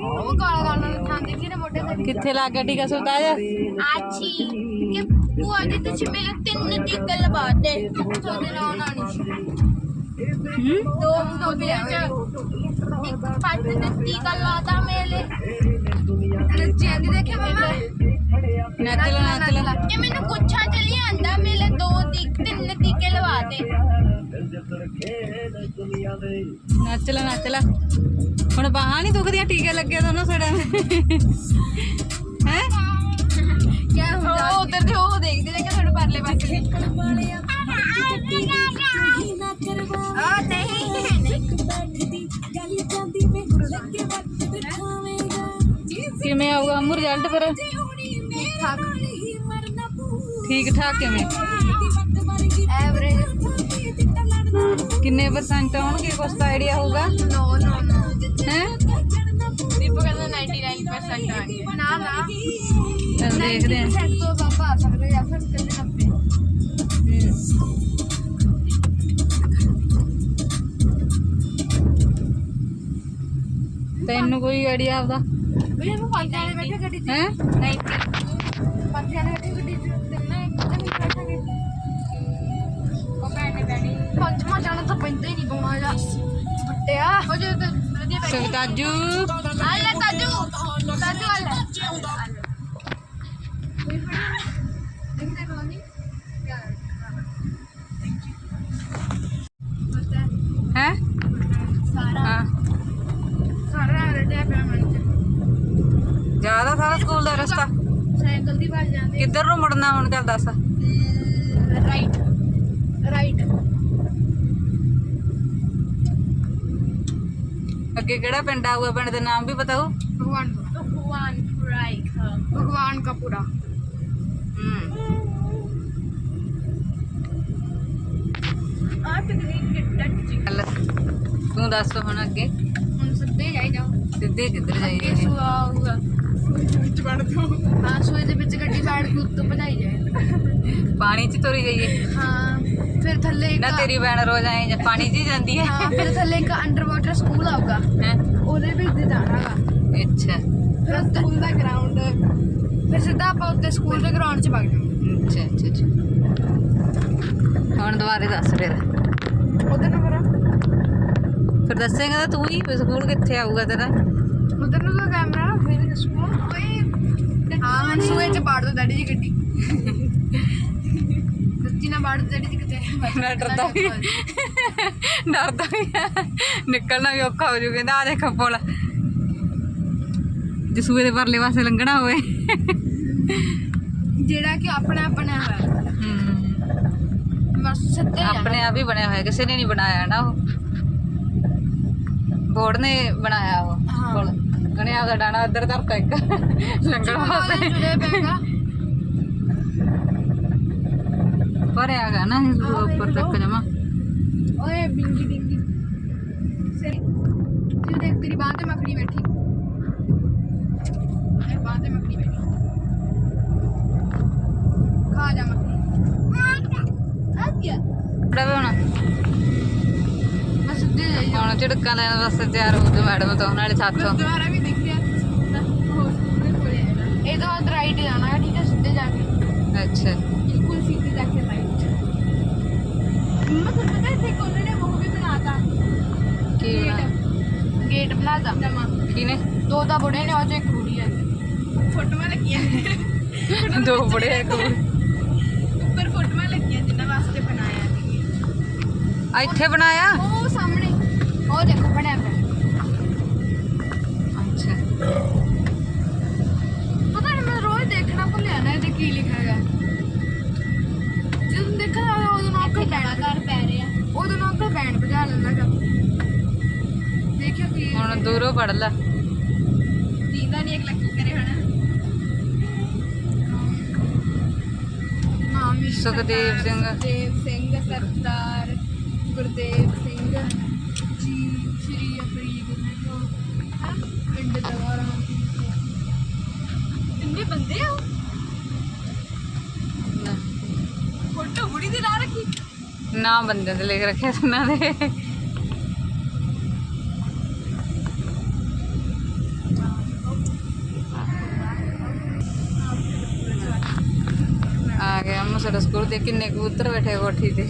ਉਹ ਕਾਲਾ ਕਾਲਾ ਖਾਂਦੇ ਕਿ ਨੇ ਮੋਢੇ ਤੇ। ਕਿੱਥੇ ਲੱਗ ਗਿਆ ਟੀਕਾ ਸੁਲਤਾਨ ਆਛੀ ਕਿ ਭੂਆ ਜੀ ਤੁਸੀਂ ਮੇਰੇ ਤਿੰਨ ਟੀਕੇ ਲਵਾ ਦੇ। ਤੁਹਾਡੇ ਨਾਲ ਆਣੀ ਸੀ। ਦੋ ਦੋ ਪਿਆ ਇੱਕ ਪੰਜ ਦਿਨ ਟੀਕਾ ਲਾਤਾ ਮੇਰੇ ਰੱਜਿਆਂ ਦੀ ਦੇਖਿਆ ਮੰਮਾ? ਨੱਚ ਲੈ ਨੱਚ ਲੈ ਨੱਚ ਲੈ ਹੁਣ ਬਾਹਾਂ ਨਹੀਂ ਦੁਖਦੀਆਂ ਟੀਕੇ ਲੱਗੇ ਦੋਨੋਂ ਸੜਾਂ ਹੈ? ਕਿਆ ਹੁੰਦਾ? ਉਹ ਉਧਰ ਦੇ ਉਹ ਦੇਖਦੇ ਨੇ ਕਿ ਤੁਹਾਡੇ ਪਰਲੇ ਪਾਸੇ ਆ? ਨਹੀਂ। ਕਿਵੇਂ ਆਊਗਾ? ਅਮੂ ਰਿਜ਼ਲਟ ਫਿਰ? ਠੀਕ ਠਾਕ ਕਿਵੇਂ? ਐਵਰੇਜ ਕਿੰਨੇ ਪਰਸੈਂਟ ਆਉਣਗੇ? ਕੁਛ ਤਾਂ ਆਈਡੀਆ ਹੋਊਗਾ? ਨੋ ਨੋ ਨੋ ਹੈ? ਦੀਪਕ ਕਹਿੰਦਾ 99% ਆ ਗਏ ਨਾ ਨਾ। ਚਲ ਦੇਖਦੇ ਹਾਂ। 90% ਤੋਂ ਬਾਬਾ ਆ ਸਕਦੇ ਜਾਂ ਫਿਰ ਕਿੰਨੇ 90 ਤੈਨੂੰ ਕੋਈ ਆਈਡੀਆ ਆਉਦਾ ਵੀ ਉਹ ਪੰਜ ਵਾਲੇ ਬੈਠੇ ਗੱਡੀ 'ਚ। ਹੈ? 90 ਪੰਜ ਵਾਲੇ ਬੈਠੇ ਪੰਜਵਾਂ ਜਾਣਾ ਤਾਂ ਪੈਂਦਾ ਹੀ ਨਹੀਂ ਪਾਉਣਾ ਜਾ ਫੱਟਿਆ ਉਹ ਜੋ ਤੇ ਵਧੀਆ ਬੈਠੇ ਸਵਿਤਾਜੂ ਆਲੇ ਤਾਜੂ ਤਾਜੂ ਆਲੇ ਦੇਖਦੇ ਕੋਨੀ ਹੈ ਸਾਰਾ ਹਾਂ ਸਾਰਾ ਰੜਿਆ ਪਿਆ ਮਨ ਚ ਜ਼ਿਆਦਾ ਸਾਰਾ ਸਕੂਲ ਦਾ ਰਸਤਾ ਸਾਈਕਲ ਦੀ ਵੱਜ ਜਾਂਦੇ ਕਿੱਧਰ ਨੂੰ ਮੁੜਨਾ ਹੁਣ ਚੱਲ ਦੱਸ ਰਾਈਟ ਰਾਈਟ ਅੱਗੇ ਕਿਹੜਾ ਪਿੰਡ ਆਊਗਾ ਪਿੰਡ ਦੇ ਨਾਮ ਵੀ ਬਤਾਓ भगवान भगवान राइट भगवान का पूरा ਹੂੰ आप टच ਚੱਲ ਤੂੰ ਦੱਸ ਹੁਣ ਅੱਗੇ हम सीधे जाई जाओ ਸਿੱਧੇ ਕਿੱਧਰ ਅੱਗੇ ਜਾਈਏ ਸੁਆ ਹੋਊਗਾ ਵਿੱਚ ਵੜ ਦੋ ਹਾਂ ਸੂਏ ਦੇ ਵਿੱਚ ਗੱਡੀ ਬਾੜ ਕੇ ਉੱਤੋਂ ਬਣਾਈ ਜਾਏ ਪਾਣੀ 'ਚ ਤੁਰੀ ਜਾਈਏ ਹਾਂ ਫਿਰ ਥੱਲੇ ਇੱਕ ਨਾ ਤੇਰੀ ਭੈਣ ਰੋਜ਼ ਆਏ ਜਾਂ ਪਾਣੀ ਹੀ ਜਾਂਦੀ ਹੈ। ਹਾਂ ਫਿਰ ਥੱਲੇ ਇੱਕ ਅੰਡਰ ਵਾਟਰ ਸਕੂਲ ਆਊਗਾ। ਹੈਂ? ਉਹਦੇ ਵਿੱਚ ਦੀ ਜਾਣਾਗਾ ਅੱਛਾ। ਫਿਰ ਸਕੂਲ ਦਾ ਗਰਾਊਂਡ ਫਿਰ ਸਿੱਧਾ ਆਪਾਂ ਉੱਤੇ ਸਕੂਲ ਦੇ ਗਰਾਊਂਡ 'ਚ ਵਗ ਜਾਵਾਂਗੇ ਅੱਛਾ ਅੱਛਾ ਅੱਛਾ। ਹੁਣ ਦੁਬਾਰੇ ਦੱਸ ਫਿਰ। ਉਧਰ ਨੂੰ ਕਰਾਂ। ਫਿਰ ਦੱਸੇਗਾ ਤਾਂ ਤੂੰ ਹੀ ਸਕੂਲ ਕਿੱਥੇ ਆਊਗਾ ਤੇਰਾ? ਉਧਰ ਨੂੰ ਤਾਂ ਕੈਮਰਾ ਫਿਰ ਸਕੂਲ ਓਏ ਹਾਂ ਸੂਏ 'ਚ ਪਾੜ ਦੋ ਡੈਡੀ ਜੀ ਗੱਡੀ। ਸੱਚੀ ਨਾ ਪਾੜ ਦੋ ਡੈਡੀ ਜੀ ਮੈਂ ਡਰਦਾ ਵੀ ਡਰਦਾ ਵੀ ਹੈ। ਨਿਕਲਣਾ ਵੀ ਔਖਾ ਹੋ ਜੂ ਕਹਿੰਦਾ ਆ ਦੇਖ ਪੁਲ। ਜੇ ਸੂਏ ਦੇ ਪਰਲੇ ਪਾਸੇ ਲੰਘਣਾ ਹੋਵੇ। ਜਿਹੜਾ ਕਿ ਆਪਣਾ ਆਪਣਾ ਹੈ ਹੂੰ। ਬਸ ਸਿੱਧੇ। ਆਪਣੇ ਆਪ ਹੀ ਬਣਿਆ ਹੋਇਆ। ਕਿਸੇ ਨੇ ਨਹੀਂ ਬਣਾਇਆ ਨਾ ਉਹ। ਬੋਰਡ ਨੇ ਬਣਾਇਆ ਉਹ। ਹਾਂ। ਪੁਲ। ਗਣਿਆ ਦਾ ਡਾਣਾ ਇੱਧਰ ਧਰਤਾ ਇੱਕ। ਲੰਘਣਾ ਉਹਦੇ ਵਾਸਤੇ ਜੁੜੇ ਪੈਗਾ ਪਰ ਹੈਗਾ ਨਾ ਇਹ ਉੱਪਰ ਤੱਕ ਜਮਾ। ਓਏ ਬਿੰਗੀ ਬਿੰਗੀ। ਸਹੀ। ਤੂੰ ਦੇਖ ਤੇਰੀ ਬਾਹ ਤੇ ਮੱਖਣੀ ਬੈਠੀ। ਇਹ ਬਾਹ ਤੇ ਮੱਖਣੀ ਬੈਠੀ। ਖਾ ਜਾ ਮੱਖਣੀ। ਆ ਗਿਆ ਬੜਾ ਵੀ ਹੋਣਾ। ਮੈਂ ਜਾਈ ਝੜਕਾਂ ਲੈਣ ਵਾਸਤੇ ਤਿਆਰ ਹੋ ਜਾ ਮੈਡਮ ਤੋਂ ਨਾਲੇ ਸਾਥੋਂ ਗੁਰਦੁਆਰਾ ਵੀ ਦੇਖਿਆ। ਇਹ ਤੋਂ ਰਾਈਟ ਜਾਣਾ ਹੈ ਠੀਕ ਹੈ ਸਿੱਧੇ ਜਾ ਕੇ। ਅੱਛਾ। ਬਿਲਕੁਲ ਸਿੱਧੇ ਜਾ ਕੇ ਰਾਈਟ ਮੈਂ ਤੁਹਾਨੂੰ ਪਤਾ ਇੱਥੇ ਕੋਨੇ ਨੇ ਉਹ ਵੀ ਬਣਾਤਾ। ਕੀ ਬਣਾ ਗੇਟ ਬਣਾਤਾ? ਨਵਾਂ। ਕਿਨੇ ਦੋ ਤਾਂ ਬੁੜੇ ਨੇ ਉਹ ਚ ਇੱਕ ਬੁੜੀ ਹੈ ਫੋਟੋਆਂ ਲੱਗੀਆਂ ਨੇ। ਦੋ ਬੜੇ ਇੱਕ ਉੱਪਰ ਫੋਟੋਆਂ ਲੱਗੀਆਂ ਜਿਨ੍ਹਾਂ ਵਾਸਤੇ ਬਣਾਇਆ ਸੀ। ਇੱਥੇ ਬਣਾਇਆ? ਉਹ ਸਾਹਮਣੇ। ਉਹ ਦੇਖੋ ਬਣਿਆ ਪਿਆ। ਅੱਛਾ। ਪਤਾ ਨਹੀਂ ਮੈਂ ਰੋਜ਼ ਦੇਖਣਾ ਭੁੱਲਿਆ ਨਾ ਇਹਦੇ ਕੀ ਲਿਖਿਆ ਹੈਗਾ ਬੈਣ ਵਜਾ ਲੈਂਦਾ ਗਾ ਦੇਖਿਓ ਕੀ ਹੁਣ ਦੂਰੋਂ ਪੜ ਲੈ। ਦੀਦਾ ਨਹੀਂ ਇੱਕ ਲੱਕੀ ਕਰੇ ਹਣਾ ਨਾਮ ਹੀ ਸੁਖਦੇਵ ਸਿੰਘ। ਸੁਖਦੇਵ ਸਿੰਘ ਸਰਦਾਰ ਗੁਰਦੇਵ ਸਿੰਘ ਜੀ ਸ਼੍ਰੀ ਅਫਰੀਦ ਹਾਂ ਪਿੰਡ ਦਵਾਰਾ ਇੰਨੇ ਬੰਦੇ ਆ ਨਾ ਬੰਦੇ ਦੇ ਲਿਖ ਰੱਖਿਆ ਉਹਨਾਂ ਦੇ। ਆ ਗਿਆ ਮੁਸੜਾ ਸਕੂਲ ਦੇ ਕਿੰਨੇ ਕਬੂਤਰ ਬੈਠੇ ਕੋਠੀ ਤੇ।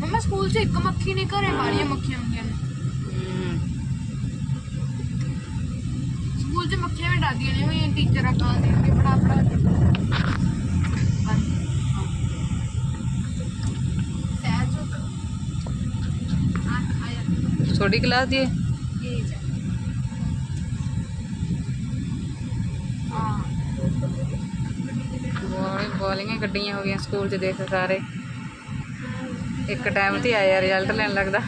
ਮਮਾ ਸਕੂਲ 'ਚ ਇੱਕ ਮੱਖੀ ਨਹੀਂ ਘਰੇ ਵਾਲੀਆਂ ਮੱਖੀਆਂ ਹੁੰਦੀਆਂ ਨੇ। ਸਕੂਲ 'ਚ ਮੱਖੀਆਂ ਵੀ ਡਰਦੀਆਂ ਨੇ ਹੋਈਆਂ ਟੀਚਰ ਅਕਾਲ ਦੇ ਕੇ ਪੜਾ ਪੜਾ ਕੇ। ਛੋਟੀ ਕਲਾਸ ਦੀ ਹੈ? ਬੋਲਿੰਗਾਂ ਗੱਡੀਆਂ ਹੋ ਗਈਆਂ ਸਕੂਲ 'ਚ ਦੇਖ ਸਾਰੇ। ਇੱਕ ਟਾਈਮ ਤੇ ਆਇਆ ਰਿਜ਼ਲਟ ਲੈਣ ਲੱਗਦਾ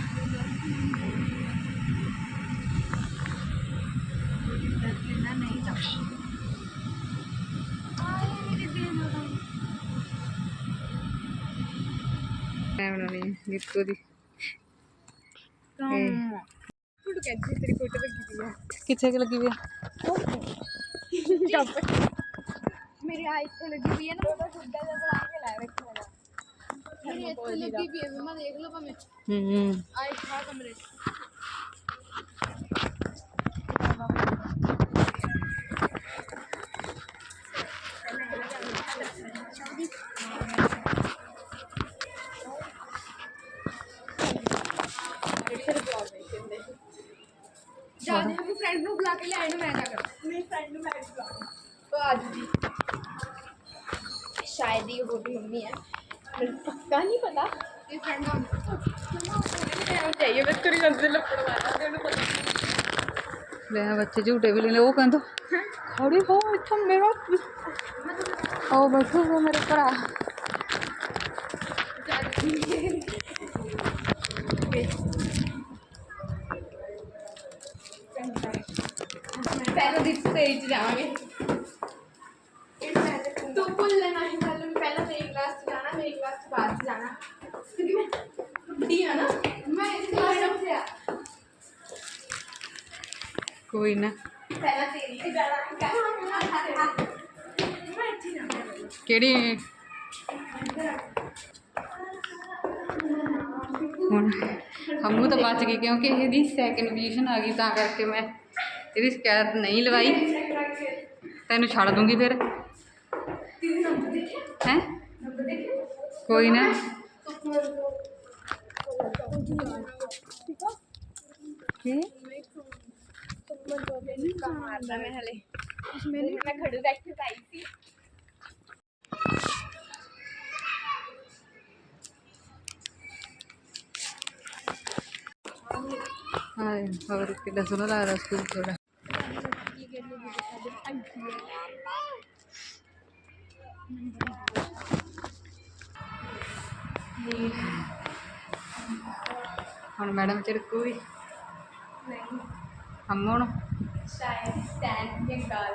ਨਾ ਨਹੀਂ ਜਾ ਆਏ ਮੇਰੇ ਦਿਲ ਨੂੰ ਟਾਈਮ ਨਹੀਂ ਨਿੱਕੂ ਦੀ। ਕੰਮ। ਟੁੱਟ ਗਿਆ ਜੀ ਤੇਰੀ ਫੋਟੋ ਲੱਗੀ ਦੀ ਹੈ ਕਿੱਥੇ ਕੁ ਲੱਗੀ ਵੀ ਮੇਰੀ ਆਈ ਇੱਥੇ ਲੱਗੀ ਵੀ ਹੈ ਨਾ ਉਹਦਾ ਗੁੱਡਾ ਜਿਹਾ ਬਣਾ ਕੇ ਲਾਇਆ ਰੱਖਿਆ ਹੋਇਆ ਮੇਰੀ ਇੱਥੇ ਲੱਗੀ ਵੀ ਹੈ ਮੈਂ ਦੇਖ ਲਓ ਭਾਵੇਂ। ਹੂੰ ਆਈ ਖਾ ਕਮਰੇ 'ਚ। ਨੂੰ ਬੁਲਾ ਕੇ ਲੈ ਆਈ ਨੂੰ ਮੈਂ ਜਾ ਕਰ ਮੇਰੀ ਫਰੈਂਡ ਨੂੰ ਮੈਂ ਬੁਲਾ ਉਹ ਅੱਜ ਜੀ ਸ਼ਾਇਦ ਹੀ ਉਹ ਵੀ ਮੰਮੀ ਹੈ ਮੈਨੂੰ ਪੱਕਾ ਨਹੀਂ ਪਤਾ ਇਹ ਫਰੈਂਡ ਦਾ ਮੈਂ ਜਾਈਏ ਮੈਂ ਕਰੀ ਜਾਂਦੇ ਲੱਪੜ ਮਾਰਦਾ ਤੇ ਉਹਨੂੰ ਪਤਾ ਲੈ ਬੱਚੇ ਝੂਟੇ ਵੀ ਲੈਣੇ ਉਹ ਕਹਿੰਦਾ ਖੜੀ ਹੋ ਇੱਥੋਂ ਮੇਰਾ ਉਹ ਬੈਠੋ ਉਹ ਮੇਰੇ ਭਰਾ ਪਹਿਲਾਂ ਦੀ ਸਟੇਜ ਜਾਵਾਂਗੇ। ਤੂੰ ਭੁੱਲ ਲੈਣਾ ਹੈ ਪਹਿਲਾਂ ਪਹਿਲਾਂ ਮੇਰੀ ਕਲਾਸ 'ਚ ਜਾਣਾ ਮੇਰੀ ਕਲਾਸ 'ਚ ਬਾਅਦ 'ਚ ਜਾਣਾ। ਕਿਉਂਕਿ ਮੈਂ ਵੱਡੀ ਆ ਨਾ। ਮੈਂ ਇਸ ਕਲਾਸ ਵਿੱਚ ਆ। ਕੋਈ ਨਾ। ਪਹਿਲਾਂ ਤੇਰੀ ਤੇ ਜਾਣਾ ਮੈਂ ਇੱਥੇ ਜਾਣਾ ਕਿਹੜੀ? ਹੁਣ ਹਮੂ ਤਾਂ ਬਚ ਗਈ ਕਿਉਂਕਿ ਇਹਦੀ ਸੈਕਿੰਡ ਪੋਜੀਸ਼ਨ ਆ ਗਈ ਤਾਂ ਕਰਕੇ ਮੈਂ ਇਹਦੀ ਸ਼ਿਕਾਇਤ ਨਹੀਂ ਲਵਾਈ। ਤੈਨੂੰ ਛੱਡ ਦੂੰਗੀ ਫਿਰ। ਤੀਨ ਹੈ? ਕੋਈ ਨਾ। ਕੀ? ਮਾਰਦਾ ਮੈਂ ਹਲੇ ਮੈਨੂੰ ਮੈਂ ਖੜੇ ਦੇਖ ਸੀ ਹਾਏ, ਹੋਰ ਕਿੱਦਾਂ ਸੋਹਣਾ ਲੱਗਦਾ ਸਕੂਲ ਥੋੜਾ ਹੁਣ ਮੈਡਮ ਚਿੜਕੂ ਵੀ ਨਹੀਂ ਹਮੂ ਨੂੰ ਸ਼ਾਇਦ ਸਟੈਂਡ ਦੇ ਗਾਲ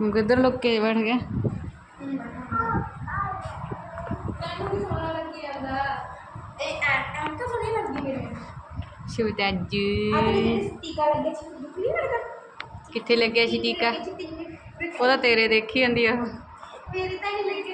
ਹੁਣ ਕਿੱਧਰ ਲੁੱਕ ਕੇ ਬੈਠ ਗਿਆ? ਤੈਨੂੰ ਵੀ ਸੋਹਣਾ ਲੱਗੀ ਜਾਂਦਾ। ਇਹ ਐਂ ਐਂ ਤਾਂ ਸੋਹਣੀ ਲੱਗਦੀ ਮੇਰੇ ਸ਼ਿਵਤਾਜੂ ਆ ਤੇਰੇ ਜਿਹੜੇ ਟੀਕਾ ਲੱਗਿਆ ਸੀ ਦੁੱਖ ਨਹੀਂ ਲੱਗਦਾ? ਕਿੱਥੇ ਲੱਗਿਆ ਸੀ ਟੀਕਾ ਮੇਰੇ ਉਹਦਾ ਤੇਰੇ ਦੇਖੀ ਜਾਂਦੀ ਆ। ਤਾਂ ਨਹੀਂ ਲੱਗੇ।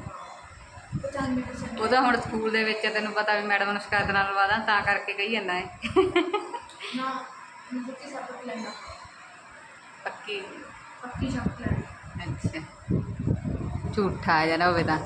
ਉਹਦਾ ਹੁਣ ਸਕੂਲ ਦੇ ਵਿੱਚ ਤੈਨੂੰ ਪਤਾ ਵੀ ਮੈਡਮ ਨੂੰ ਸ਼ਿਕਾਇਤ ਨਾਲ ਲਵਾ ਦਾਂ ਤਾਂ ਕਰਕੇ ਕਹੀ ਜਾਂਦਾ ਹੈ ਪੱਕੀ। ਪੱਕੀ ਸ਼ਾਪ ਲੈਣਾ ਅੱਛਾ। ਝੂਠਾ ਆ ਹੋਵੇ ਤਾਂ।